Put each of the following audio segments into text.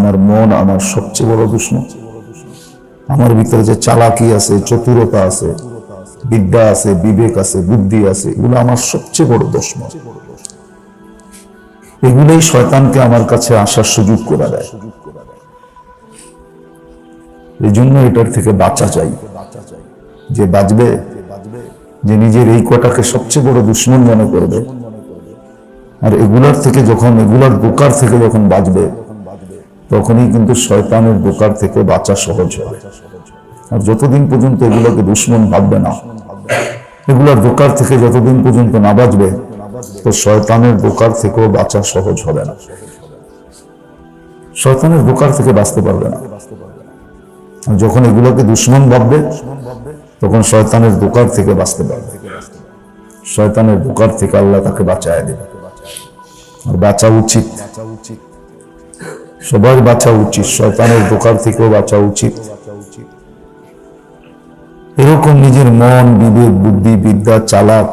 আমার মন আমার সবচেয়ে বড় দুশ্মন আমার ভিতরে যে চালাকি আছে, চতুরতা আছে, বিদ্যা আছে, বিবেক আছে, বুদ্ধি আছে, এগুলো আমার সবচেয়ে বড় দুশ্মন এগুলোই শয়তানকে আমার কাছে আসার সুযোগ করে দেয়। এই জন্য এটার থেকে বাঁচা চাই। যে বাঁচবে, যে নিজের এই কটাকে সবচেয়ে বড় দুশ্মন মনে করবে। আর এগুলার থেকে যখন, এগুলার বোকার থেকে যখন বাঁচবে তখনই কিন্তু শয়তানের বোকার থেকে বাঁচা সহজ হবে। আর যতদিন পর্যন্ত এগুলোকে দুশ্মন ভাববে না, এগুলোর বোকার থেকে যতদিন পর্যন্ত না বাঁচবে, তো শয়তানের বোকার থেকেও বাঁচা সহজ হবে না। শয়তানের বোকার থেকে বাঁচতে পারবে না। যখন এগুলোকে দুশ্মন ভাববে, তখন শয়তানের বোকার থেকে বাঁচতে পারবে। শয়তানের বোকার থেকে আল্লাহ তাকে বাঁচায় দেবে। আর বাঁচা উচিত। সবার বাঁচা উচিত, শয়তানের বোকার থেকেও বাঁচা উচিত। এরকম নিজের মন, বিবেক, বুদ্ধি, বিদ্যা, চালাক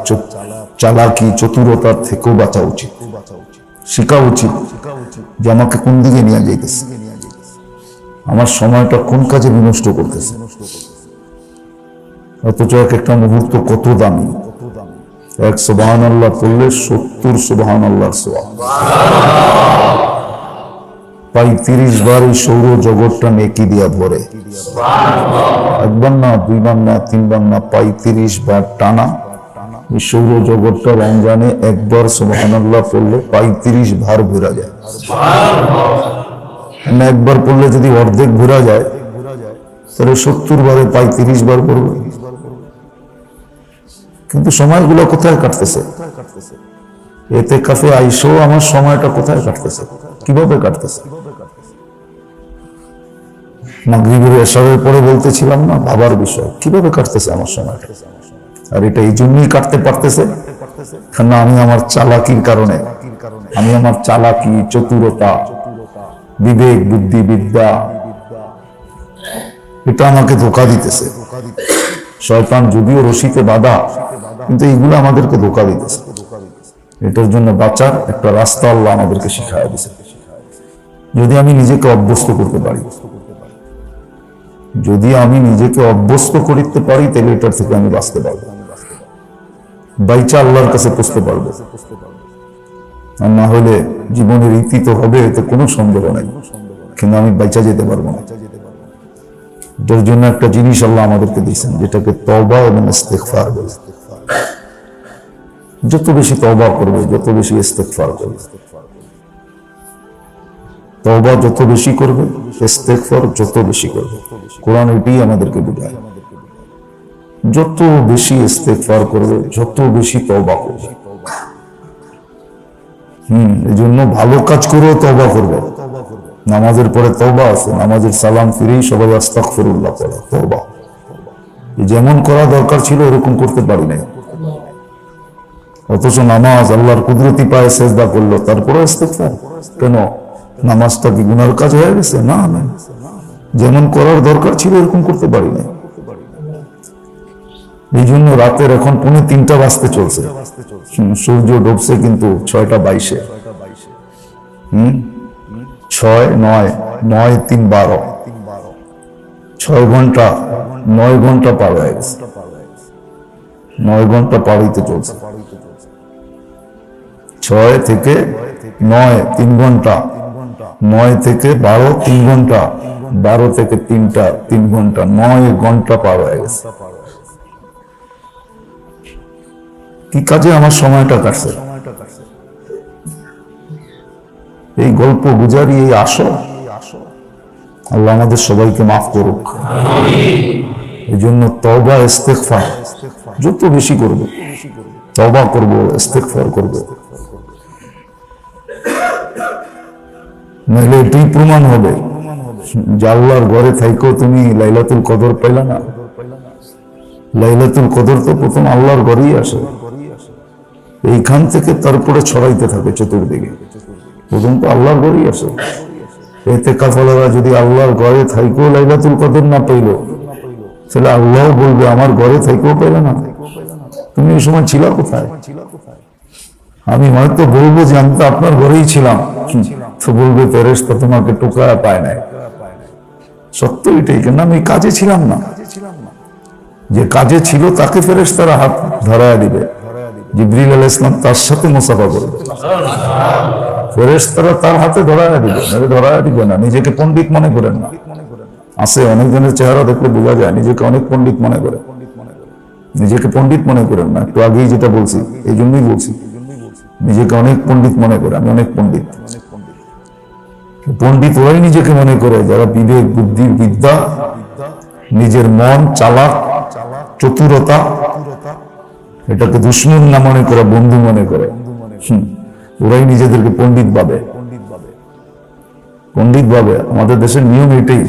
চালাকি চতুরতার থেকেও বাঁচা উচিত। শেখা উচিত যে আমাকে কোন দিকে নিয়ে যাইতেছে? আমার সময়টা কোন কাজে বিনষ্ট করতেছে? অথচ এক একটা মুহূর্ত কত দামি। এক সুবাহান আল্লাহ পড়লে সত্তর সুবাহান আল্লাহর প্রায় তিরিশ বার এই সৌর জগৎটা নেকি দিয়া ভরে। একবার না, দুইবার না, তিনবার না প্রায় তিরিশ বার টানা এই সৌর জগৎটা রমজানে একবার সুবাহান আল্লাহ পড়লে প্রায় তিরিশ ভার ঘুরা যায়। একবার পড়লে যদি অর্ধেক ঘুরা যায়, তাহলে সত্তর বারে প্রায় তিরিশ বার পড়বে। কিন্তু সময়গুলো কোথায় কাটতেছে? এতে কাছে আইসো, আমার সময়টা কোথায় কাটতেছে? কীভাবে কাটতেছে? মাগরিবের এসবের পরে বলতেছিলাম না, বাবার বিষয়। কীভাবে কাটতেছে আমার সময়টা আর এটা এই জন্যই কাটতে পারতেছে কেন আমি আমার চালাকির কারণে, আমি আমার চালাকি, চতুরতা, বিবেক, বুদ্ধি, বিদ্যা, এটা আমাকে ধোকা দিতেছে। শয়তান যদিও রশিতে বাধা, কিন্তু এইগুলো আমাদেরকে ধোকা দিতেছে। এটার জন্য বাঁচার একটা রাস্তা আল্লাহ আমাদেরকে শিখাই দিছে যদি আমি নিজেকে অভ্যস্ত করতে পারি যদি আমি নিজেকে অভ্যস্ত করিতে পারি, তাহলে এটার থেকে আমি বাঁচতে পারব। বাইচা আল্লাহর কাছে পুষতে পারব। আর না হলে জীবনের ইতি তো হবে, এতে কোনো সন্দেহ নাই। কিন্তু আমি বাইচা যেতে পারব না। এটার জন্য একটা জিনিস আল্লাহ আমাদেরকে দিয়েছেন, যেটাকে তবা এবং ইস্তেকফার বলে। যত বেশি তবা করবে, যত বেশি ইস্তেকফার করবে। তবা যত বেশি করবে ইস্তেকফার যত বেশি করবে। কোরআন এটাই আমাদেরকে বোঝায়। যত বেশি ইস্তেকফার করবে, যত বেশি তবা করবে। হম এই জন্য ভালো কাজ করেও তবা করবে। নামাজের পরে তবা আছে, নামাজের সালাম ফিরেই সবাই আস্তাগফিরুল্লাহ পড়ে তবা যেমন করা দরকার ছিল, এরকম করতে পারি নাই। অথচ নামাজ আল্লাহর কুদরতি পায়ে সেজদা করল তারপরে ইস্তেগফার? কেন? নামাজটা কি গুনার কাজ হয়ে গেছে? না না। যেমন করার দরকার ছিল, এরকম করতে পারি নাই এই জন্য রাতের এখন পুনে তিনটা বাজতে চলছে। সূর্য ডুবছে কিন্তু ছয়টা বাইশে। হম, ছয়, নয় নয়, তিন, বারো। ছয় ঘণ্টা, নয় ঘণ্টা পার হয়ে গেছে। নয় ঘণ্টা পার হইতে চলছে। ছয় থেকে নয়, তিন ঘণ্টা। নয় থেকে বারো, তিন ঘণ্টা। বারো থেকে তিনটা তিন ঘণ্টা নয় ঘণ্টা পার হয়ে গেছে। কি কাজে আমার সময়টা কাটছে? এই গল্প গুজারি এই আসো আল্লাহ আমাদের সবাইকে মাফ করুক। এই জন্য তবা ইস্তেকফার যত বেশি করবে। তবা করব। ইস্তেকফার করব নাহলে এটাই প্রমাণ হবে। যে আল্লাহর ঘরে থাইকেও তুমি লাইলাতুল কদর পাইলা না? লাইলাতুল কদর তো প্রথম আল্লাহর ঘরেই আসে। এইখান থেকে তারপরে ছড়াইতে থাকে চতুর্দিকে। প্রথম তো আল্লাহর ঘরেই আসে। এতে কাফলারা যদি আল্লাহর ঘরে থাইকেও লাইলাতুল কদর না পাইল, তাহলে আল্লাহ বলবে, আমার ঘরে থাইকেও পাইলে না? তুমি এই সময় ছিলা কোথায়? আমি হয়তো বলব যে আমি তো আপনার ঘরেই ছিলাম। তো বলবে ফেরেস্তা তোমাকে টোকা পায় নাই। সত্য এটাই কেন আমি কাজে ছিলাম না। যে কাজে ছিল তাকে ফেরেস্তারা হাত ধরায় দিবে। জিবরিল আল ইসলাম তার সাথে মুসাফা করবে। ফেরেস্তারা তার হাতে ধরায় দিবে। ধরায় দিবে না, নিজেকে পণ্ডিত মনে করেন না। আছে অনেকজনের চেহারা দেখলে বোঝা যায়, নিজেকে অনেক পণ্ডিত মনে করে। নিজেকে পণ্ডিত মনে করেন না। একটু আগেই যেটা বলছি, এই জন্যই বলছি। নিজেকে অনেক পণ্ডিত মনে করে, আমি অনেক পণ্ডিত। পণ্ডিত ওরাই নিজেকে মনে করে, যারা বিবেক, বুদ্ধি, বিদ্যা, নিজের মন, চালাক, চতুরতা, এটাকে দুশ্মন না মনে করে, বন্ধু মনে করে। ওরাই নিজেদেরকে পণ্ডিত ভাবে। পণ্ডিত ভাবে, আমাদের দেশের নিয়ম এটাই।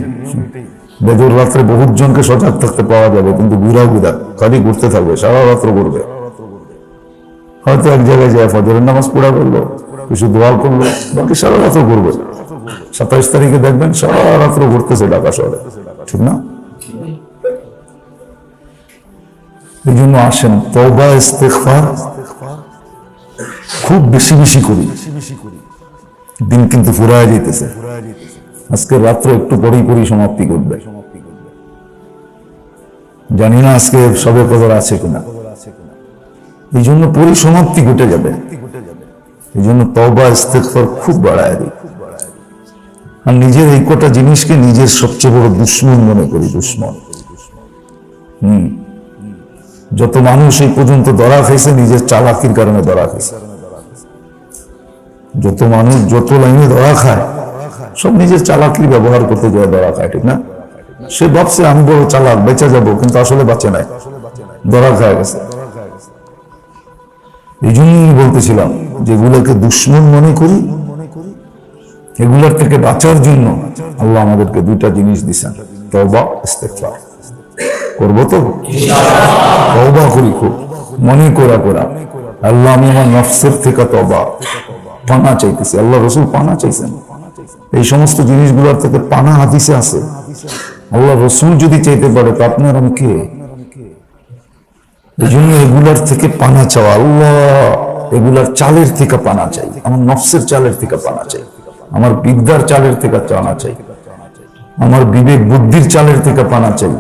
বেজর রাত্রে বহুত জনকে সজাগ থাকতে পাওয়া যাবে, কিন্তু বুড়া বুড়া খালি ঘুরতে থাকবে, সারা রাত্র করবে হয়তো এক জায়গায় যায়, ফজরের নামাজ পড়া করল, কিছু দোয়া করল, বাকি সারা রাত্র করবে সাতাইশ তারিখে দেখবেন সারা রাত্র ঘুরতেছে ঢাকা শহরে। ঠিক না? এই জন্য আসেন তবা ইস্তেকফার খুব বেশি বেশি করি। দিন কিন্তু ফুরায় যেতেছে। আজকে রাত্রে একটু পরেই পরেই সমাপ্তি করবে। জানি না আজকে সবে কদর আছে কিনা। এই জন্য পরিসমাপ্তি ঘটে যাবে। এই জন্য তবা ইস্তেকফার খুব বাড়ায় দিই। আর নিজের এই কটা জিনিসকে নিজের সবচেয়ে বড় দুশ্মন মনে করি, দুশ্মন। হম। যত মানুষ এই পর্যন্ত ধরা খাইছে নিজের চালাকির কারণে ধরা খাইছে যত মানুষ যত লাইনে ধরা খায়, সব নিজের চালাকির ব্যবহার করতে যায় ধরা খায়, ঠিক না? সে ভাবছে, আমি বড় চালাক, বেঁচে যাব। কিন্তু আসলে বাঁচে নাই। ধরা খায় গেছে। এই জন্যই বলতেছিলাম যেগুলোকে দুশ্মন মনে করি এগুলোর থেকে বাঁচার জন্য আল্লাহ আমাদেরকে দুইটা জিনিস দিছেন। তবা ইস্তেগফার। করব তো? তবা করি খুব। মনে করা করা আল্লাহ আমি আমার নফসের থেকে তবা পানা চাইতেছি। আল্লাহ রসুল পানা চাইছেন। এই সমস্ত জিনিসগুলোর থেকে পানা হাদিসে আছে। আল্লাহ রসুল যদি চাইতে পারে তো আপনার আমি কে? এই জন্য এগুলার থেকে পানা চাওয়া। আল্লাহ এগুলার চালের থেকে পানা চাই। আমার নফসের চালের থেকে পানা চাই। আমার বিদ্যার চালের থেকে পানা চাই আমার বিবেক বুদ্ধির চালের থেকে পানা চাই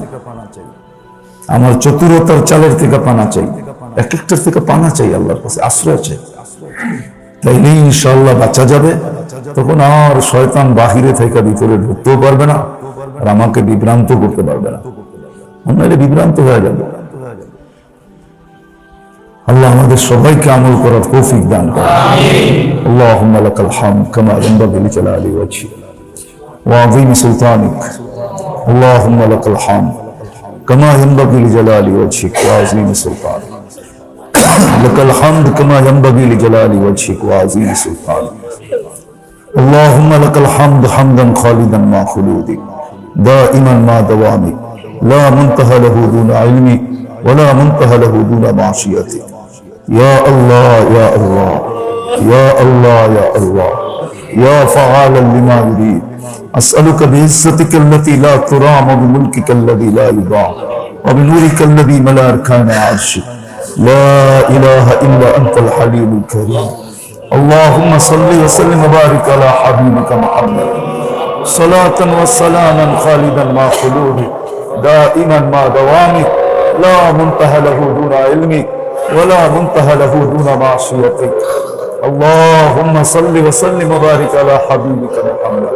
আমার চতুরতার চালের থেকে পানা চাই এক একটার থেকে পানা চাই আল্লাহর কাছে আশ্রয় চাই তাইলে ইনশাল্লাহ বাঁচা যাবে। তখন আর শয়তান বাহিরে থেকে ভিতরে ঢুকতেও পারবে না। আর আমাকে বিভ্রান্ত করতে পারবে না। আমরা বিভ্রান্ত হয়ে যাবে। আল্লাহ আমাদের সবাইকে আমল করার তৌফিক দান করে اللهم لك الحمد كما ينبغي لجلال وجهك وعظيم سلطانك اللهم لك الحمد كما ينبغي لجلال وجهك وعظيم سلطانك لك الحمد كما ينبغي لجلال وجهك وعظيم سلطانك اللهم لك الحمد حمدا خالدا مع خلودك دائما مع دوامك لا منتهى له دون علمك ولا منتهى له دون معصيتك يا الله يا الله يا الله يا الله يا فعالا لما يريد. أسألك بعزتك التي لا ترام وبملكك الذي لا يضاع وبنورك الذي ملا أركان عرشك لا إله إلا أنت الحليم الكريم. اللهم صل وسلم وبارك على حبيبك محمد. صلاة وسلاما خالدا مع خلودك دائما مع دوامك لا منتهى له دون علمك. ولا منتهى له دون معصيتك. اللهم صل وسلم وبارك على حبيبك محمد.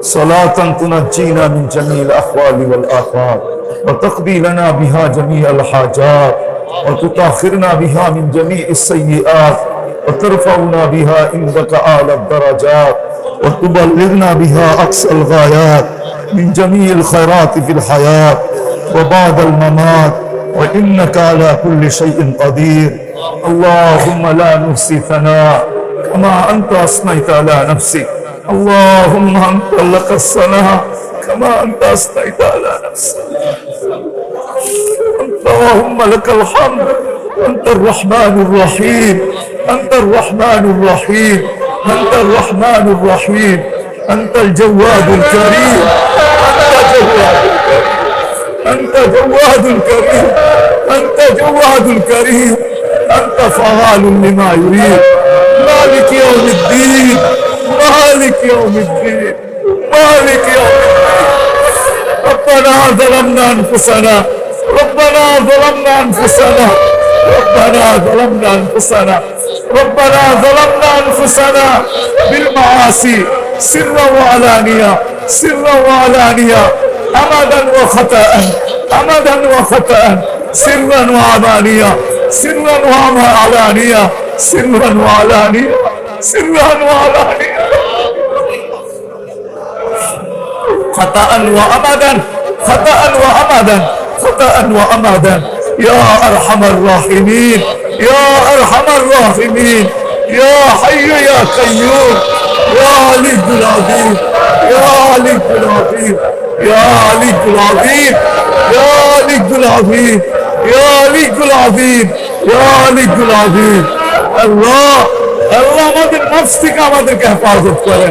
صلاة تنجينا من جميع الأحوال والآفات وتقضي لنا بها جميع الحاجات وتطهرنا بها من جميع السيئات وترفعنا بها عندك أعلى الدرجات وتبلغنا بها أقصى الغايات من جميع الخيرات في الحياة وبعد الممات وإنك على كل شيء قدير. اللهم لا نحصي ثناء كما أنت أثنيت على نفسك. اللهم أنت لك الصلاة كما أنت أثنيت على نفسك. اللهم لك الحمد. أنت الرحمن الرحيم. أنت الرحمن الرحيم. أنت الرحمن الرحيم. أنت الجواد الكريم. أنت جواد الكريم. أنت جواد الكريم أنت جواد الكريم أنت فعال لما يريد. مالك يوم الدين. مالك يوم الدين. مالك يوم الدين. ربنا ظلمنا أنفسنا. ربنا ظلمنا أنفسنا. ربنا ظلمنا أنفسنا. ربنا ظلمنا أنفسنا. بالمعاصي. سرا وعلانية. سرا وعلانية. أمدا وخطأ أمدا وخطأ سرا وعلانية سرا وعلانية سرا وعلانية سرا وعلانية. خطأ وأمدا خطأ وأمدا خطأ وأمدا. يا أرحم الراحمين يا أرحم الراحمين يا حي يا قيوم يا علي العظيم. يا علي العظيم يا علي العظيم يا علي العظيم يا علي العظيم يا علي العظيم الله আল্লাহ আমাদের নফস থেকে আমাদেরকে হেফাজত করে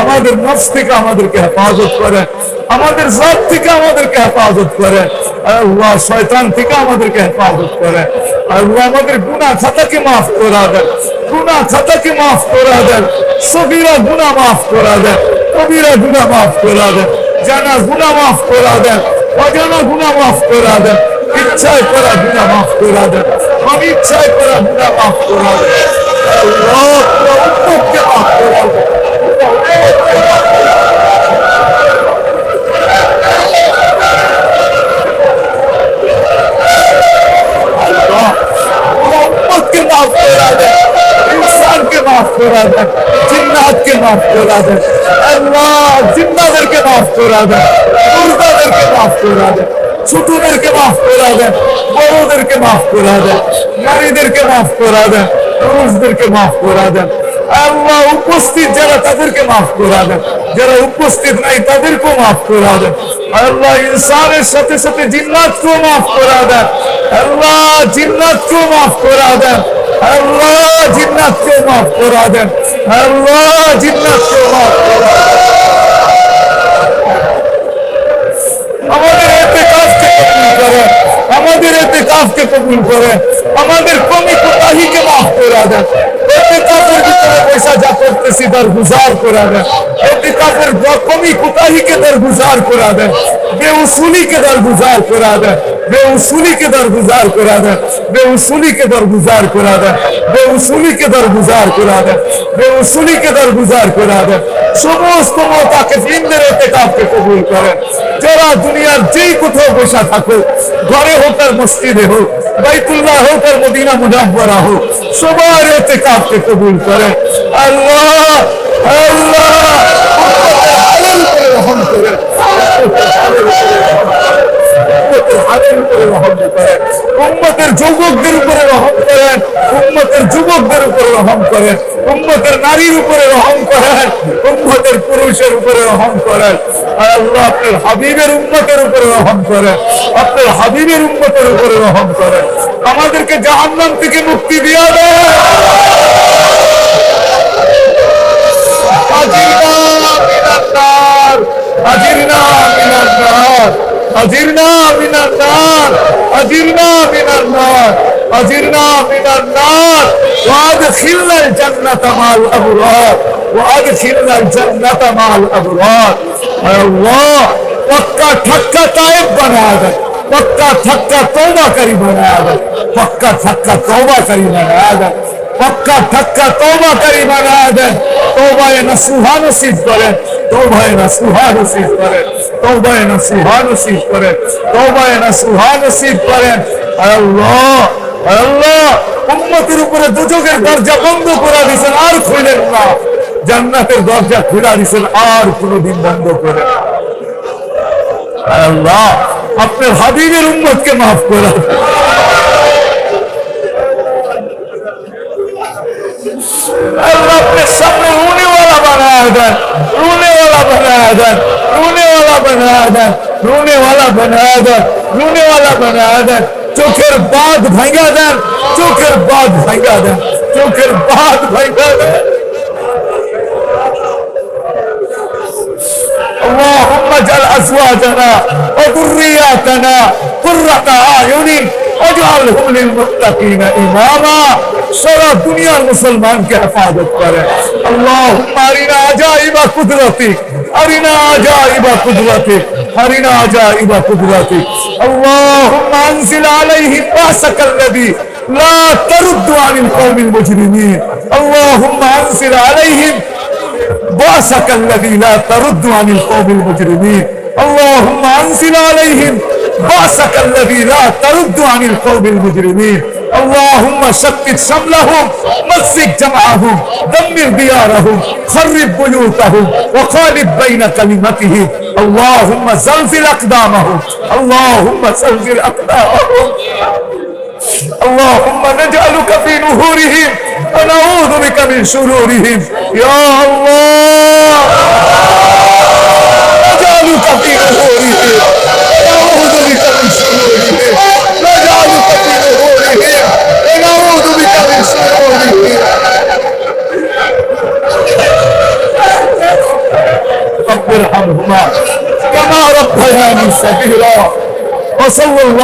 আমাদের নফস থেকে আমাদেরকে হেফাজত করে আমাদের জাত থেকে আমাদেরকে হেফাজত করে আল্লাহ শয়তান থেকে আমাদেরকে হেফাজত করে আল্লাহ আমাদের গুনাহ খাতাকে মাফ করা দেন গুনাহ খাতাকে মাফ করা দেন সবিরা গুনাহ মাফ করা দেন কবিরা গুনাহ মাফ করা দেন জানা গুনাহ মাফ করা দেন অজানা গুনাহ মাফ করা দেন ইচ্ছায় করা গুনাহ মাফ করা দেন অনিচ্ছায় করা গুনাহ মাফ করা দেন আল্লাহ পুরো উম্মতকে মাফ করা দেন উম্মতকে মাফ করা মাফ করা দেন আল্লাহ জিন্নাদেরকে মাফ করা দেন মুর্দাদেরকে মাফ করা দেন ছোটদেরকে মাফ করা দেন বড়দেরকে মাফ করা দেন নারীদেরকে মাফ করা দেন পুরুষদেরকে মাফ করা দেন আল্লাহ উপস্থিত যারা তাদেরকে মাফ করা দেন যারা উপস্থিত নাই তাদেরকেও মাফ করা দেন আল্লাহ ইনসানের সাথে সাথে জিন্নাতকেও মাফ করা দেন আল্লাহ জিন্নাতকেও মাফ করা দেন আল্লাহ জিন্নাতকেও মাফ করা দেন আমাদের এতে কাজকে কবুল করে, আমাদের এতে কাজকে কবুল করে, আমাদের কমি কোতাহিকে মাফ করে দেন। এতে কাজের পয়সা যা করতেছি তার গুজার করে দেন। এতে কাজের কমি কোতাহিকে তার গুজার করে দেন। বেউসুলিকে তার গুজার করে দেন। বেউসুলিকে তার গুজার করে দেন বেউসুলিকে তার গুজার করে দেন বেউসুলিকে তার গুজার করে দেন বেউসুলিকে তার গুজার করে দেন সমস্ত তাকে দিনদের এতে কাজকে কবুল করেন যারা দুনিয়ার যেই কোথাও বসা থাকো ঘরে হোক আর মসজিদে হোক, বাইতুল্লাহ হোক আর মদিনা মুজাম্বরা হোক, সবার এতে কাপকে কবুল করে। আল্লাহ আল্লাহ। রহম নারীর উপরে রহম করেন, উম্মতের পুরুষের উপরে রহম করেন। আর আল্লাহ আপনার হাবিবের উম্মতের উপরে রহম করেন, আপনার হাবিবের উম্মতের উপরে রহম করেন। আমাদেরকে জাহান্নাম থেকে মুক্তি দিয়া দেয় হাজির না মিনার না মিনার أجرنا من النار أجرنا من النار أجرنا من النار وأدخلنا الجنة مع الأبرار وأدخلنا الجنة مع الأبرار يا الله पक्का ठक्का ताइब बना दे पक्का ठक्का तौबा करी बना दे पक्का ठक्का तौबा পক্কা তোমা তৌবাকারী বানায় দেন। তৌবায় না সুহা নসিব করেন। তৌবায় না সুহা নসিব করেন। তৌবায় না সুহা নসিব করেন। তৌবায় না সুহা নসিব করেন আল্লাহ আল্লাহ উপরে দুজকের দরজা বন্ধ করে দিয়েছেন, আর খুলেন না। জান্নাতের দরজা খুলে দিয়েছেন, আর কোনোদিন বন্ধ করে আল্লাহ, আপনার হাবিবের উম্মতকে মাফ করা করে আল্লাহ আপনার সামনে রুনেওয়ালা বানায় দেন রুনেওয়ালা বানায় দেন রুনেওয়ালা বানায় দেন রুনেওয়ালা বানায় দেন রুনেওয়ালা বানায় দেন চোখের বাদ ভাঙ্গা দেন চোখের বাদ ভাঙ্গা দেন চোখের বাদ ভাঙ্গা দেন اللهم اجعل ازواجنا وذرياتنا قرة اعين واجعلهم للمتقين اماما সারা দুনিয়ার মুসলমানকে হেফাজত করে আল্লাহ আরিনা আজাইবা কুদরতিক আরিনা আজাইবা কুদরতিক আরিনা আজাইবা কুদরতিক اللهم انزل عليهم باسك الذي لا ترد عن القوم المجرمين اللهم انزل عليهم بأسك الذي لا ترد عن القوم المجرمين اللهم انزل عليهم بأسك الذي لا ترد عن القوم المجرمين اللهم شتت شملهم مزق جمعهم دمر ديارهم خرب بيوتهم وخالف بين كلمتهم اللهم زلزل أقدامهم اللهم زلزل أقدامهم. اللهم نجعلك في نهورهم ونعوذ بك من شرورهم. يا الله!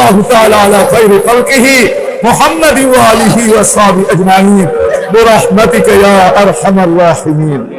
الله تعالى على خير خلقه محمد وآله وصحبه أجمعين. برحمتك يا أرحم الراحمين.